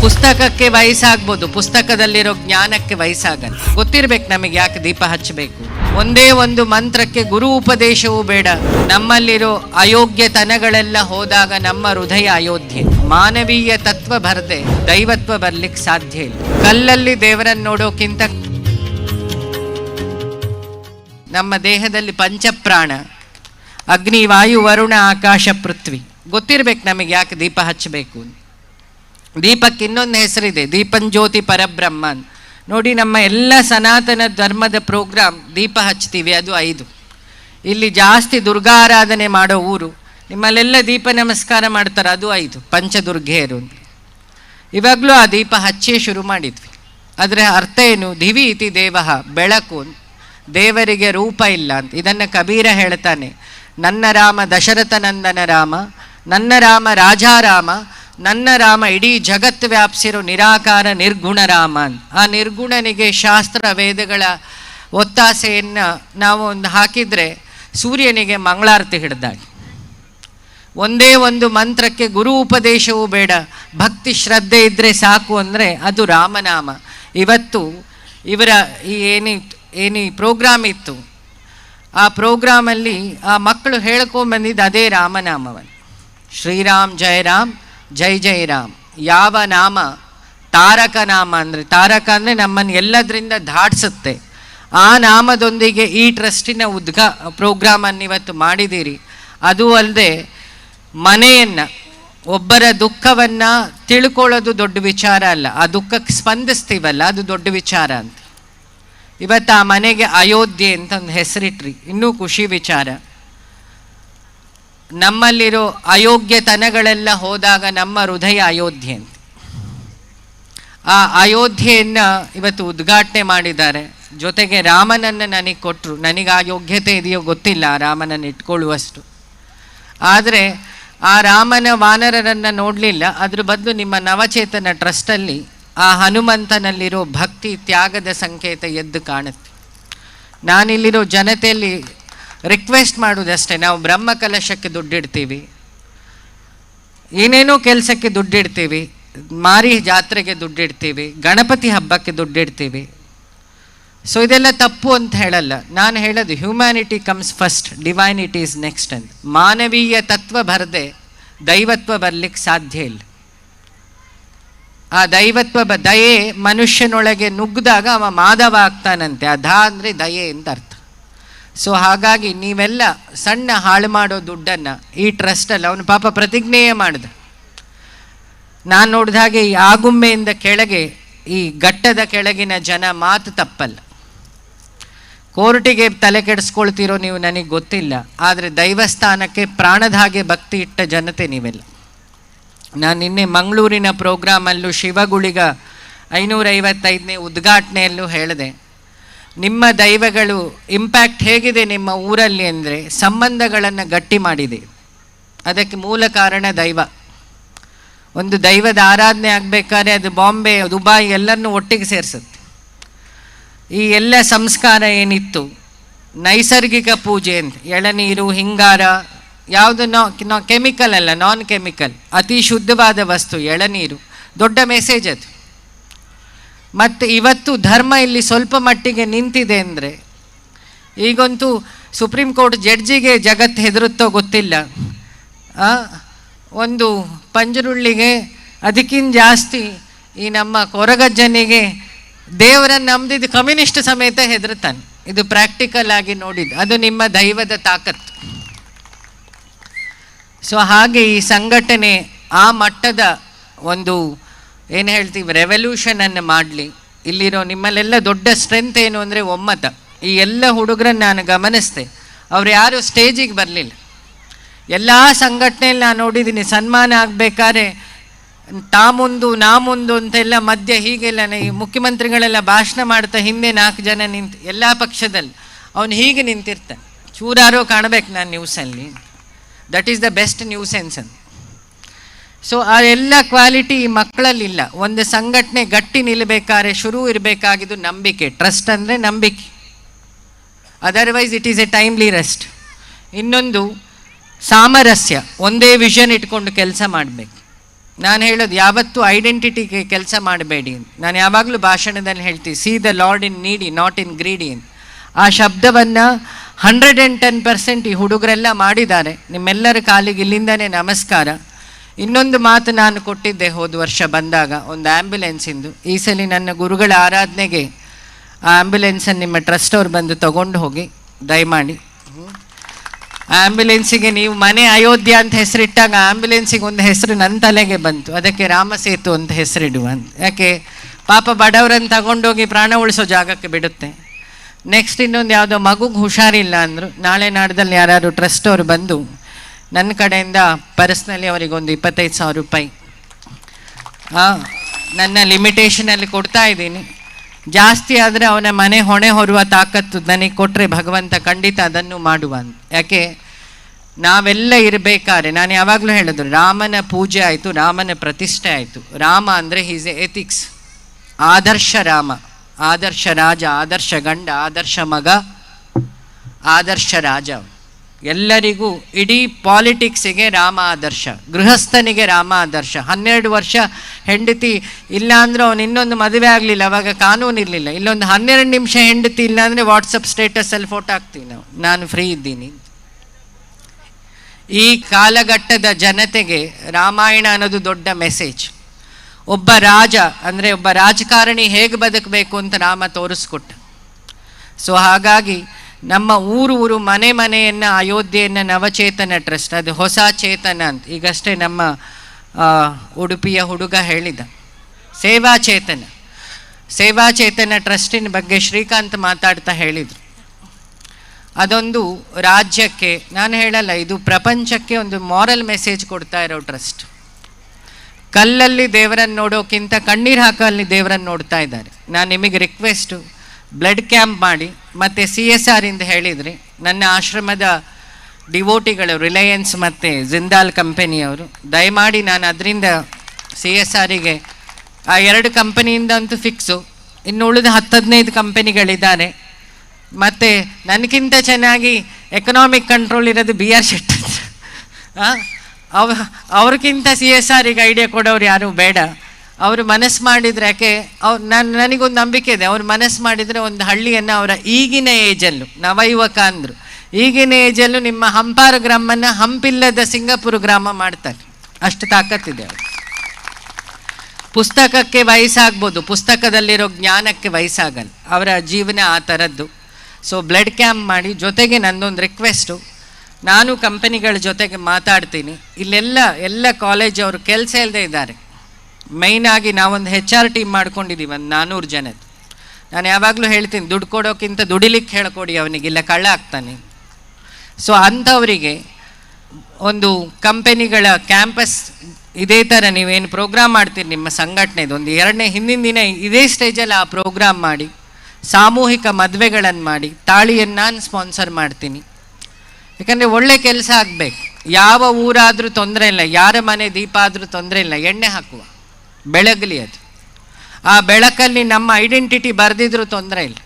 ಪುಸ್ತಕಕ್ಕೆ ವಯಸ್ಸಾಗ್ಬೋದು, ಪುಸ್ತಕದಲ್ಲಿರೋ ಜ್ಞಾನಕ್ಕೆ ವಯಸ್ಸಾಗಲ್ಲ. ಗೊತ್ತಿರ್ಬೇಕು ನಮಗೆ ಯಾಕೆ ದೀಪ ಹಚ್ಚಬೇಕು. ಒಂದೇ ಒಂದು ಮಂತ್ರಕ್ಕೆ ಗುರು ಉಪದೇಶವೂ ಬೇಡ. ನಮ್ಮಲ್ಲಿರೋ ಅಯೋಗ್ಯತನಗಳೆಲ್ಲ ಹೋದಾಗ ನಮ್ಮ ಹೃದಯ ಅಯೋಧ್ಯೆ. ಮಾನವೀಯ ತತ್ವ ಬರದೆ ದೈವತ್ವ ಬರ್ಲಿಕ್ಕೆ ಸಾಧ್ಯ ಇಲ್ಲ. ಕಲ್ಲಲ್ಲಿ ದೇವರನ್ನು ನೋಡೋಕ್ಕಿಂತ ನಮ್ಮ ದೇಹದಲ್ಲಿ ಪಂಚಪ್ರಾಣ ಅಗ್ನಿ ವಾಯು ವರುಣ, ಆಕಾಶ, ಪೃಥ್ವಿ. ಗೊತ್ತಿರ್ಬೇಕು ನಮಗೆ ಯಾಕೆ ದೀಪ ಹಚ್ಚಬೇಕು. ದೀಪಕ್ಕೆ ಇನ್ನೊಂದು ಹೆಸರಿದೆ, ದೀಪನ್ ಜ್ಯೋತಿ ಪರಬ್ರಹ್ಮನ್. ನೋಡಿ, ನಮ್ಮ ಎಲ್ಲ ಸನಾತನ ಧರ್ಮದ ಪ್ರೋಗ್ರಾಮ್, ದೀಪ ಹಚ್ತೀವಿ ಅದು ಐದು. ಇಲ್ಲಿ ಜಾಸ್ತಿ ದುರ್ಗಾರಾಧನೆ ಮಾಡೋ ಊರು, ನಿಮ್ಮಲ್ಲೆಲ್ಲ ದೀಪ ನಮಸ್ಕಾರ ಮಾಡ್ತಾರೆ, ಅದು ಐದು, ಪಂಚದುರ್ಗೆಯರು. ಇವಾಗಲೂ ಆ ದೀಪ ಹಚ್ಚೇ ಶುರು ಮಾಡಿದ್ವಿ. ಅದರ ಅರ್ಥ ಏನು? ದಿವಿ ಇತಿ ದೇವಹ ಬೆಳಕು ದೇವರಿಗೆ ರೂಪ ಇಲ್ಲ ಅಂತ. ಇದನ್ನು ಕಬೀರ ಹೇಳ್ತಾನೆ. ನನ್ನ ರಾಮ ದಶರಥ ನಂದನ ರಾಮ, ನನ್ನ ರಾಮ ರಾಜಾರಾಮ ನನ್ನ ರಾಮ, ಇಡೀ ಜಗತ್ತು ವ್ಯಾಪಿಸಿರೋ ನಿರಾಕಾರ ನಿರ್ಗುಣ ರಾಮ ಆ ನಿರ್ಗುಣನಿಗೆ ಶಾಸ್ತ್ರ ವೇದಗಳ ಒತ್ತಾಸೆಯನ್ನು ನಾವು ಒಂದು ಹಾಕಿದರೆ ಸೂರ್ಯನಿಗೆ ಮಂಗಳಾರತಿ ಹಿಡ್ದಾಗೆ. ಒಂದೇ ಒಂದು ಮಂತ್ರಕ್ಕೆ ಗುರು ಉಪದೇಶವೂ ಬೇಡ, ಭಕ್ತಿ ಶ್ರದ್ಧೆ ಇದ್ದರೆ ಸಾಕು ಅಂದರೆ ಅದು ರಾಮನಾಮ. ಇವತ್ತು ಇವರ ಈ ಏನಿ ಏನಿ ಪ್ರೋಗ್ರಾಮ್ ಇತ್ತು, ಆ ಪ್ರೋಗ್ರಾಮಲ್ಲಿ ಆ ಮಕ್ಕಳು ಹೇಳ್ಕೊಂಬಂದಿದ್ದು ಅದೇ ರಾಮನಾಮವನ್ನು ಶ್ರೀರಾಮ್ ಜಯ ರಾಮ್ ಜೈ ಜೈ ರಾಮ್ ಯಾವ ನಾಮ? ತಾರಕ ನಾಮ ಅಂದರೆ, ತಾರಕ ಅಂದರೆ ನಮ್ಮನ್ನು ಎಲ್ಲದರಿಂದ ದಾಟಿಸುತ್ತೆ. ಆ ನಾಮದೊಂದಿಗೆ ಈ ಟ್ರಸ್ಟಿನ ಉದ್ಘಾ, ಪ್ರೋಗ್ರಾಮನ್ನು ಇವತ್ತು ಮಾಡಿದ್ದೀರಿ. ಅದು ಅಲ್ಲದೆ, ಮನೆಯನ್ನು, ಒಬ್ಬರ ದುಃಖವನ್ನು ತಿಳ್ಕೊಳ್ಳೋದು ದೊಡ್ಡ ವಿಚಾರ ಅಲ್ಲ. ಆ ದುಃಖಕ್ಕೆ ಸ್ಪಂದಿಸ್ತೀವಲ್ಲ, ಅದು ದೊಡ್ಡ ವಿಚಾರ ಅಂತ. ಇವತ್ತು ಆ ಮನೆಗೆ ಅಯೋಧ್ಯೆ ಅಂತ ಒಂದು ಹೆಸರಿಟ್ರಿ. ಇನ್ನೂ ಖುಷಿ ವಿಚಾರ. ನಮ್ಮಲ್ಲಿರೋ ಅಯೋಗ್ಯತನಗಳೆಲ್ಲ ಹೋದಾಗ ನಮ್ಮ ಹೃದಯ ಅಯೋಧ್ಯೆ ಅಂತ. ಆ ಅಯೋಧ್ಯೆಯನ್ನು ಇವತ್ತು ಉದ್ಘಾಟನೆ ಮಾಡಿದ್ದಾರೆ. ಜೊತೆಗೆ ರಾಮನನ್ನು ನನಗೆ ಕೊಟ್ಟರು ನನಗೆ ಆ ಯೋಗ್ಯತೆ ಇದೆಯೋ ಗೊತ್ತಿಲ್ಲ ಆ ರಾಮನನ್ನು ಇಟ್ಕೊಳ್ಳುವಷ್ಟು. ಆದರೆ ಆ ರಾಮನ ವಾನರರನ್ನು ನೋಡಲಿಲ್ಲ. ಅದ್ರ ಬದಲು ನಿಮ್ಮ ನವಚೇತನ ಟ್ರಸ್ಟಲ್ಲಿ ಆ ಹನುಮಂತನಲ್ಲಿರೋ ಭಕ್ತಿ ತ್ಯಾಗದ ಸಂಕೇತ ಎದ್ದು ಕಾಣುತ್ತೆ. ನಾನಿಲ್ಲಿರೋ ಜನತೆಯಲ್ಲಿ ರಿಕ್ವೆಸ್ಟ್ ಮಾಡೋದಷ್ಟೇ. ನಾವು ಬ್ರಹ್ಮ ಕಲಶಕ್ಕೆ ದುಡ್ಡಿಡ್ತೀವಿ. ಏನೇನೋ ಕೆಲಸಕ್ಕೆ ದುಡ್ಡಿಡ್ತೀವಿ. ಮಾರಿ ಜಾತ್ರೆಗೆ ದುಡ್ಡಿಡ್ತೀವಿ. ಗಣಪತಿ ಹಬ್ಬಕ್ಕೆ ದುಡ್ಡಿಡ್ತೀವಿ. ಸೊ ಇದೆಲ್ಲ ತಪ್ಪು ಅಂತ ಹೇಳಲ್ಲ. ನಾನು ಹೇಳೋದು humanity comes first divinity is next ಅಂತ. ಮಾನವೀಯ ತತ್ವ ಬರದೆ, ದೈವತ್ವ ಬರಲಿಕ್ಕೆ ಸಾಧ್ಯ ಇಲ್ಲ. ಆ ದೈವತ್ವ ಬ, ದಯೆ ಮನುಷ್ಯನೊಳಗೆ ನುಗ್ಗಿದಾಗ ಅವ ಮಾಧವ ಆಗ್ತಾನಂತೆ. ಅಧ ಅಂದರೆ ದಯೆ ಅಂತ ಅರ್ಥ. ಸೊ ಹಾಗಾಗಿ ನೀವೆಲ್ಲ ಸಣ್ಣ ಹಾಳು ಮಾಡೋ ದುಡ್ಡನ್ನು ಈ ಟ್ರಸ್ಟಲ್ಲಿ ಅವನು ಪಾಪ ಪ್ರತಿಜ್ಞೆಯೇ ಮಾಡಿದ. ನಾನು ನೋಡಿದ ಹಾಗೆ ಈ ಆಗುಂಬೆಯಿಂದ ಕೆಳಗೆ, ಈ ಘಟ್ಟದ ಕೆಳಗಿನ ಜನ ಮಾತು ತಪ್ಪಲ್ಲ. ಕೋರ್ಟಿಗೆ ತಲೆ ಕೆಡಿಸ್ಕೊಳ್ತಿರೋ ನೀವು ನನಗೆ ಗೊತ್ತಿಲ್ಲ, ಆದರೆ ದೈವಸ್ಥಾನಕ್ಕೆ ಪ್ರಾಣದ ಹಾಗೆ ಭಕ್ತಿ ಇಟ್ಟ ಜನತೆ ನೀವೆಲ್ಲ. ನಾನು ನಿನ್ನೆ ಮಂಗಳೂರಿನ ಪ್ರೋಗ್ರಾಮಲ್ಲೂ ಶಿವಗುಳಿಗ ಐನೂರೈವತ್ತೈದನೇ ಉದ್ಘಾಟನೆಯಲ್ಲೂ ಹೇಳಿದೆ. ನಿಮ್ಮ ದೈವಗಳು ಇಂಪ್ಯಾಕ್ಟ್ ಹೇಗಿದೆ ನಿಮ್ಮ ಊರಲ್ಲಿ ಅಂದರೆ ಸಂಬಂಧಗಳನ್ನು ಗಟ್ಟಿ ಮಾಡಿದೆ. ಅದಕ್ಕೆ ಮೂಲ ಕಾರಣ ದೈವ. ಒಂದು ದೈವದ ಆರಾಧನೆ ಆಗಬೇಕಾದ್ರೆ ಅದು ಬಾಂಬೆ, ದುಬಾಯಿ ಎಲ್ಲರನ್ನೂ ಒಟ್ಟಿಗೆ ಸೇರಿಸುತ್ತೆ. ಈ ಎಲ್ಲ ಸಂಸ್ಕಾರ ಏನಿತ್ತು? ನೈಸರ್ಗಿಕ ಪೂಜೆ ಅಂತ. ಎಳನೀರು, ಹಿಂಗಾರ, ಯಾವುದು ನಾ ಕೆಮಿಕಲ್ ಅಲ್ಲ ನಾನ್ ಕೆಮಿಕಲ್ ಅತಿ ಶುದ್ಧವಾದ ವಸ್ತು, ಎಳನೀರು. ದೊಡ್ಡ ಮೆಸೇಜ್ ಅದು. ಮತ್ತು ಇವತ್ತು ಧರ್ಮ ಇಲ್ಲಿ ಸ್ವಲ್ಪ ಮಟ್ಟಿಗೆ ನಿಂತಿದೆ ಅಂದರೆ ಈಗಂತೂ ಸುಪ್ರೀಂ ಕೋರ್ಟ್ ಜಡ್ಜಿಗೆ ಜಗತ್ತು ಹೆದರುತ್ತೋ ಗೊತ್ತಿಲ್ಲ. ಒಂದು ಪಂಜರುಳ್ಳಿಗೆ ಅದಕ್ಕಿಂತ ಜಾಸ್ತಿ ಈ ನಮ್ಮ ಕೊರಗಜ್ಜನಿಗೆ ದೇವರನ್ನು ನಂಬಿದ ಕಮ್ಯುನಿಸ್ಟ್ ಸಮೇತ ಹೆದರ್ತಾನೆ ಇದು ಪ್ರಾಕ್ಟಿಕಲ್ ಆಗಿ ನೋಡಿದ್ದು ಅದು ನಿಮ್ಮ ದೈವದ ತಾಕತ್ತು. ಸೊ ಹಾಗೆ ಈ ಸಂಘಟನೆ ಆ ಮಟ್ಟದ ಒಂದು ಏನು ಹೇಳ್ತೀವಿ? ರೆವಲ್ಯೂಷನನ್ನು ಮಾಡಲಿ. ಇಲ್ಲಿರೋ ನಿಮ್ಮಲ್ಲೆಲ್ಲ ದೊಡ್ಡ ಸ್ಟ್ರೆಂತ್ ಏನು ಅಂದರೆ ಒಮ್ಮತ. ಈ ಎಲ್ಲ ಹುಡುಗರನ್ನ ನಾನು ಗಮನಿಸ್ದೆ. ಅವ್ರು ಯಾರು ಸ್ಟೇಜಿಗೆ ಬರಲಿಲ್ಲ. ಎಲ್ಲ ಸಂಘಟನೆಯಲ್ಲಿ ನಾನು ನೋಡಿದ್ದೀನಿ, ಸನ್ಮಾನ ಆಗಬೇಕಾದ್ರೆ ತಾ ಮುಂದು ನಾ ಮುಂದು ಅಂತೆಲ್ಲ ಮಧ್ಯ ಹೀಗೆಲ್ಲ ಈ ಮುಖ್ಯಮಂತ್ರಿಗಳೆಲ್ಲ ಭಾಷಣ ಮಾಡ್ತಾ ಹಿಂದೆ ನಾಲ್ಕು ಜನ ನಿಂತು, ಎಲ್ಲ ಪಕ್ಷದಲ್ಲಿ. ಅವನು ಹೀಗೆ ನಿಂತಿರ್ತಾನೆ. ಚೂರಾರೋ ಕಾಣಬೇಕು ನಾನು ನ್ಯೂಸಲ್ಲಿ that is the best nuisance ಅಂತ. ಸೊ ಆ ಎಲ್ಲ ಕ್ವಾಲಿಟಿ ಈ ಮಕ್ಕಳಲ್ಲಿಲ್ಲ. ಒಂದು ಸಂಘಟನೆ ಗಟ್ಟಿ ನಿಲ್ಲಬೇಕಾದ್ರೆ ಶುರು ಇರಬೇಕಾಗಿದ್ದು ನಂಬಿಕೆ. ಟ್ರಸ್ಟ್ ಅಂದರೆ ನಂಬಿಕೆ. Otherwise it is a timely rest ಇನ್ನೊಂದು, ಸಾಮರಸ್ಯ. ಒಂದೇ ವಿಷನ್ ಇಟ್ಕೊಂಡು ಕೆಲಸ ಮಾಡಬೇಕು. ನಾನು ಹೇಳೋದು, ಯಾವತ್ತೂ ಐಡೆಂಟಿಟಿಗೆ ಕೆಲಸ ಮಾಡಬೇಡಿ ನಾನು ಯಾವಾಗಲೂ ಭಾಷಣದಲ್ಲಿ ಹೇಳ್ತೀನಿ ಸಿ ದ ಲಾರ್ಡ್ ಇನ್ ನೀಡಿ ನಾಟ್ ಇನ್ ಗ್ರೀಡಿ ಅಂತ. ಆ ಶಬ್ದವನ್ನು ಹಂಡ್ರೆಡ್ ಆ್ಯಂಡ್ ಟೆನ್ ಪರ್ಸೆಂಟ್ ಈ ಹುಡುಗರೆಲ್ಲ ಮಾಡಿದ್ದಾರೆ. ನಿಮ್ಮೆಲ್ಲರ ಕಾಲಿಗೆ ಇಲ್ಲಿಂದನೇ ನಮಸ್ಕಾರ. ಇನ್ನೊಂದು ಮಾತು ನಾನು ಕೊಟ್ಟಿದ್ದೆ ಹೋದ ವರ್ಷ ಬಂದಾಗ, ಒಂದು ಆ್ಯಂಬುಲೆನ್ಸಿಂದು ಈ ಸಲ ನನ್ನ ಗುರುಗಳ ಆರಾಧನೆಗೆ ಆ ಆ್ಯಂಬುಲೆನ್ಸನ್ನು ನಿಮ್ಮ ಟ್ರಸ್ಟ್ ಅವ್ರು ಬಂದು ತಗೊಂಡು ಹೋಗಿ, ದಯಮಾಡಿ. ಆ್ಯಂಬುಲೆನ್ಸಿಗೆ ನೀವು ಮನೆ ಅಯೋಧ್ಯ ಅಂತ ಹೆಸರಿಟ್ಟಾಗ ಆ್ಯಂಬುಲೆನ್ಸಿಗೆ ಒಂದು ಹೆಸರು ನನ್ನ ತಲೆಗೆ ಬಂತು. ಅದಕ್ಕೆ ರಾಮಸೇತು ಅಂತ ಹೆಸರಿಡುವ ಯಾಕೆ, ಪಾಪ ಬಡವರನ್ನು ತಗೊಂಡೋಗಿ ಪ್ರಾಣ ಉಳಿಸೋ ಜಾಗಕ್ಕೆ ಬಿಡುತ್ತೆ. ನೆಕ್ಸ್ಟ್ ಇನ್ನೊಂದು ಯಾವುದೋ ಮಗುಗೆ ಹುಷಾರಿಲ್ಲ ಅಂದರು, ನಾಳೆ ನಾಡ್ದಲ್ಲಿ ಯಾರು ಟ್ರಸ್ಟ್ ಅವರು ಬಂದು ನನ್ನ ಕಡೆಯಿಂದ ಪರ್ಸ್ನಲಿ ಅವರಿಗೆ ಒಂದು ಇಪ್ಪತ್ತೈದು ಸಾವಿರ ರೂಪಾಯಿ. ನನ್ನ ಲಿಮಿಟೇಷನಲ್ಲಿ ಕೊಡ್ತಾ ಇದ್ದೀನಿ. ಜಾಸ್ತಿ ಆದರೆ ಅವನ ಮನೆ ಹೊಣೆ ಹೊರುವ ತಾಕತ್ತು ನನಗೆ ಕೊಟ್ಟರೆ ಭಗವಂತ ಖಂಡಿತ ಅದನ್ನು ಮಾಡುವ ಯಾಕೆ? ನಾವೆಲ್ಲ ಇರಬೇಕಾದ್ರೆ, ನಾನು ಯಾವಾಗಲೂ ಹೇಳಿದ್ರು ರಾಮನ ಪೂಜೆ ಆಯಿತು, ರಾಮನ ಪ್ರತಿಷ್ಠೆ ಆಯಿತು. ರಾಮ ಅಂದರೆ ಹೀಸ್ ಎ ಎಥಿಕ್ಸ್ ಆದರ್ಶ ರಾಮ. ಆದರ್ಶ ರಾಜ, ಆದರ್ಶ ಗಂಡ, ಆದರ್ಶ ಮಗ, ಆದರ್ಶ ರಾಜ ಎಲ್ಲರಿಗೂ ಇಡೀ ಪಾಲಿಟಿಕ್ಸಿಗೆ ರಾಮ ಆದರ್ಶ, ಗೃಹಸ್ಥನಿಗೆ ರಾಮ ಆದರ್ಶ. ಹನ್ನೆರಡು ವರ್ಷ ಹೆಂಡತಿ ಇಲ್ಲ ಅಂದ್ರೆ ಅವನು ಇನ್ನೊಂದು ಮದುವೆ ಆಗಲಿಲ್ಲ, ಅವಾಗ ಕಾನೂನು ಇರಲಿಲ್ಲ. ಇಲ್ಲೊಂದು ಹನ್ನೆರಡು ನಿಮಿಷ ಹೆಂಡತಿ ಇಲ್ಲ ಅಂದರೆ ವಾಟ್ಸಪ್ ಸ್ಟೇಟಸಲ್ಲಿ ಫೋಟೋ ಹಾಕ್ತೀವಿ ನಾವು. ನಾನು ಫ್ರೀ ಇದ್ದೀನಿ. ಈ ಕಾಲಘಟ್ಟದ ಜನತೆಗೆ ರಾಮಾಯಣ ಅನ್ನೋದು ದೊಡ್ಡ ಮೆಸೇಜ್ ಒಬ್ಬ ರಾಜ, ಅಂದರೆ ಒಬ್ಬ ರಾಜಕಾರಣಿ ಹೇಗೆ ಬದುಕಬೇಕು ಅಂತ ರಾಮ ತೋರಿಸ್ಕೊಟ್ಟ. ಸೊ ಹಾಗಾಗಿ ನಮ್ಮ ಊರು ಊರು ಮನೆ ಮನೆಯನ್ನು ಅಯೋಧ್ಯೆಯನ್ನು ನವಚೇತನ ಟ್ರಸ್ಟ್, ಅದು ಹೊಸ ಚೇತನ ಅಂತ. ಈಗಷ್ಟೇ ನಮ್ಮ ಉಡುಪಿಯ ಹುಡುಗ ಹೇಳಿದ. ಸೇವಾ ಚೇತನ. ಸೇವಾ ಚೇತನ ಟ್ರಸ್ಟಿನ ಬಗ್ಗೆ ಶ್ರೀಕಾಂತ್ ಮಾತಾಡ್ತಾ ಹೇಳಿದರು. ಅದೊಂದು ರಾಜ್ಯಕ್ಕೆ, ನಾನು ಹೇಳಲ್ಲ, ಇದು ಪ್ರಪಂಚಕ್ಕೆ ಒಂದು ಮಾರಲ್ ಮೆಸೇಜ್ ಕೊಡ್ತಾ ಇರೋ ಟ್ರಸ್ಟ್. ಕಲ್ಲಲ್ಲಿ ದೇವರನ್ನು ನೋಡೋಕ್ಕಿಂತ ಕಣ್ಣೀರು ಹಾಕಲ್ಲಿ ದೇವರನ್ನು ನೋಡ್ತಾ ಇದ್ದಾರೆ. ನಾನು ನಿಮಗೆ ರಿಕ್ವೆಸ್ಟು ಬ್ಲಡ್ ಕ್ಯಾಂಪ್ ಮಾಡಿ ಮತ್ತು ಸಿ ಎಸ್ ಆರಿಂದ ಹೇಳಿದ್ರಿ. ನನ್ನ ಆಶ್ರಮದ ಡಿವೋಟಿಗಳು ರಿಲಯನ್ಸ್ ಮತ್ತು ಜಿಂದಾಲ್ ಕಂಪನಿಯವರು ದಯಮಾಡಿ ನಾನು ಅದರಿಂದ ಸಿ ಎಸ್ ಆರಿಗೆ ಆ ಎರಡು ಕಂಪನಿಯಿಂದ ಅಂತೂ ಫಿಕ್ಸು ಇನ್ನು ಉಳಿದ ಹತ್ತು ಹದಿನೈದು ಕಂಪನಿಗಳಿದ್ದಾರೆ ಮತ್ತು ನನಗಿಂತ ಚೆನ್ನಾಗಿ ಎಕನಾಮಿಕ್ ಕಂಟ್ರೋಲ್ ಇರೋದು ಬಿ ಆರ್ ಶೆಟ್ಟಿ. ಅವ ಅವ್ರಿಗಿಂತ ಸಿ ಎಸ್ ಆರಿಗೆ ಐಡಿಯಾ ಕೊಡೋರು ಯಾರೂ ಬೇಡ. ಅವರು ಮನಸ್ಸು ಮಾಡಿದರೆ ಯಾಕೆ, ಅವ್ರು ನಾನು, ನನಗೊಂದು ನಂಬಿಕೆ ಇದೆ. ಅವ್ರು ಮನಸ್ಸು ಮಾಡಿದರೆ ಒಂದು ಹಳ್ಳಿಯನ್ನು ಅವರ ಈಗಿನ ಏಜಲ್ಲೂ, ನವಯುವಕ ಅಂದರು. ಈಗಿನ ಏಜಲ್ಲೂ ನಿಮ್ಮ ಹಂಪಾರ ಗ್ರಾಮನ್ನು ಹಂಪಿಲ್ಲದ ಸಿಂಗಾಪುರ ಗ್ರಾಮ ಮಾಡ್ತಾರೆ. ಅಷ್ಟು ತಾಕತ್ತಿದೆ ಅವರು. ಪುಸ್ತಕಕ್ಕೆ ವಯಸ್ಸಾಗ್ಬೋದು, ಪುಸ್ತಕದಲ್ಲಿರೋ ಜ್ಞಾನಕ್ಕೆ ವಯಸ್ಸಾಗಲ್ಲ. ಅವರ ಜೀವನ ಆ ಥರದ್ದು ಸೊ ಬ್ಲಡ್ ಕ್ಯಾಂಪ್ ಮಾಡಿ ಜೊತೆಗೆ ನನ್ನೊಂದು ರಿಕ್ವೆಸ್ಟು ನಾನು ಕಂಪನಿಗಳ ಜೊತೆಗೆ ಮಾತಾಡ್ತೀನಿ. ಇಲ್ಲೆಲ್ಲ, ಎಲ್ಲ ಕಾಲೇಜ್ ಅವರು ಕೆಲಸ ಇಲ್ಲದೆ ಇದ್ದಾರೆ. ಮೈನಾಗಿ ನಾವೊಂದು ಹೆಚ್ ಆರ್ ಟೀಮ್ ಮಾಡ್ಕೊಂಡಿದ್ದೀವಿ ಒಂದು ನಾನ್ನೂರು ಜನದ್ದು. ನಾನು ಯಾವಾಗಲೂ ಹೇಳ್ತೀನಿ, ದುಡ್ಡು ಕೊಡೋಕ್ಕಿಂತ ದುಡಿಲಿಕ್ಕೆ ಹೇಳ್ಕೊಡಿ ಅವನಿಗೆ, ಇಲ್ಲ ಕಳ್ಳ ಆಗ್ತಾನೆ. ಸೊ ಅಂಥವರಿಗೆ ಒಂದು ಕಂಪೆನಿಗಳ ಕ್ಯಾಂಪಸ್ ಇದೇ ಥರ ನೀವೇನು ಪ್ರೋಗ್ರಾಮ್ ಮಾಡ್ತೀರಿ ನಿಮ್ಮ ಸಂಘಟನೆದು, ಒಂದು ಎರಡನೇ ಹಿಂದಿನ ದಿನ ಇದೇ ಸ್ಟೇಜಲ್ಲಿ ಆ ಪ್ರೋಗ್ರಾಮ್ ಮಾಡಿ, ಸಾಮೂಹಿಕ ಮದುವೆಗಳನ್ನು ಮಾಡಿ, ತಾಳಿಯನ್ನು ನಾನು ಸ್ಪಾನ್ಸರ್ ಮಾಡ್ತೀನಿ. ಯಾಕಂದರೆ ಒಳ್ಳೆ ಕೆಲಸ ಆಗಬೇಕು. ಯಾವ ಊರಾದರೂ ತೊಂದರೆ ಇಲ್ಲ, ಯಾರ ಮನೆ ದೀಪ ಆದರೂ ತೊಂದರೆ ಇಲ್ಲ, ಎಣ್ಣೆ ಹಾಕುವ. ಬೆಳಗಲಿ ಅದು. ಆ ಬೆಳಕಲ್ಲಿ ನಮ್ಮ ಐಡೆಂಟಿಟಿ ಬರೆದಿದ್ರೂ ತೊಂದರೆ ಇಲ್ಲ.